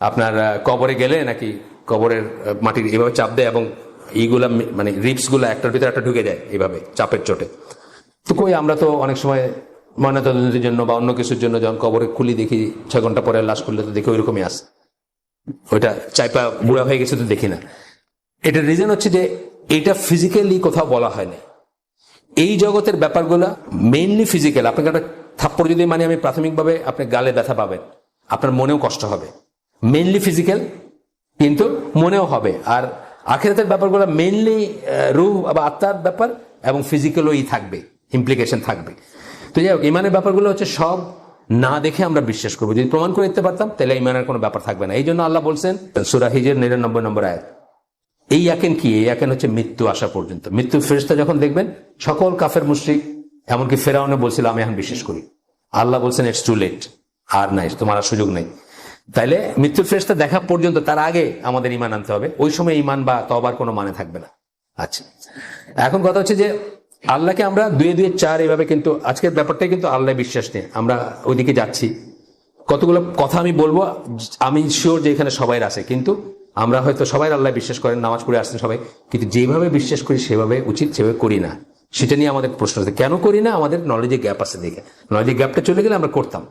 আপনার কবরে গেলে নাকি কবরের মাটির এভাবে চাপ দেয় এবং এইগুলা মানে রিপসগুলা একটার ভিতরে একটা ঢুকে যায় এভাবে, চাপের চোটে। তো কই আমরা তো অনেক সময় ময়নাতদন্তের জন্য বা অন্য কিছুর জন্য যখন কবরে খুলি দেখি, ছয় ঘণ্টা পরে লাশ খুললে তো দেখি ওইরকমই আসে, ওইটা চাইপা বুড়া হয়ে গেছে তো দেখি না। এটার রিজন হচ্ছে যে এটা ফিজিক্যালি কোথাও বলা হয়নি। এই জগতের ব্যাপারগুলো মেইনলি ফিজিক্যাল আপনাকে একটা থাপ্পড় যদি মানে আমি প্রাথমিকভাবে আপনি গালে ব্যথা পাবেন, আপনার মনেও কষ্ট হবে। মেইনলি ফিজিক্যাল কিন্তু মনেও হবে। আর আখেরাতের ব্যাপারগুলো মেইনলি রুহ বা আত্মার ব্যাপার এবং ফিজিক্যালই থাকবে ইমপ্লিকেশন থাকবে। তো যাই হোক, ইমানের ব্যাপারগুলো হচ্ছে সব না দেখে আমরা বিশ্বাস করব। যদি প্রমাণ করে দিতে পারতাম, তাহলে ইমানের কোনো ব্যাপার থাকবে না। এই জন্য আল্লাহ বলছেন সুরাহিজের নিরানব্বই নম্বর আয়াত, এই ইয়াকেন কি? এই ইয়াকেন হচ্ছে মৃত্যু আসা পর্যন্ত। মৃত্যু ফেরেস্তা যখন দেখবেন, সকল কাফের মুশ্রিক, এমনকি ফেরাউনে বলছিল, আমি এখন বিশ্বাস করি। আল্লাহ বলছেন ইটস টু লেট আর নাই, তোমার সুযোগ নেই। তাইলে মৃত্যুর ফেরেস্তা দেখা পর্যন্ত, তার আগে আমাদের ইমান আনতে হবে। ওই সময় ইমান বা তবার কোনো মানে থাকবে না। আচ্ছা। এখন কথা হচ্ছে যে, আল্লাহকে আমরা দুয়ে দুয়ে চার এভাবে কিন্তু, আজকের ব্যাপারটাই কিন্তু আল্লাহ বিশ্বাস নিয়ে। আমরা ওইদিকে যাচ্ছি। কতগুলো কথা আমি বলব, আমি শিওর যে এখানে সবাই আছে। কিন্তু আমরা হয়তো সবাই আল্লাহ বিশ্বাস করেন, নামাজ পড়ে আসছেন সবাই। কিন্তু যেভাবে বিশ্বাস করি, সেভাবে উচিত, সেভাবে করি না। সেটা নিয়ে আমাদের প্রশ্ন আছে। কেন করি না? আমাদের নলেজে গ্যাপ আছে দেখে। নলেজে গ্যাপটা চলে গেলে আমরা করতাম।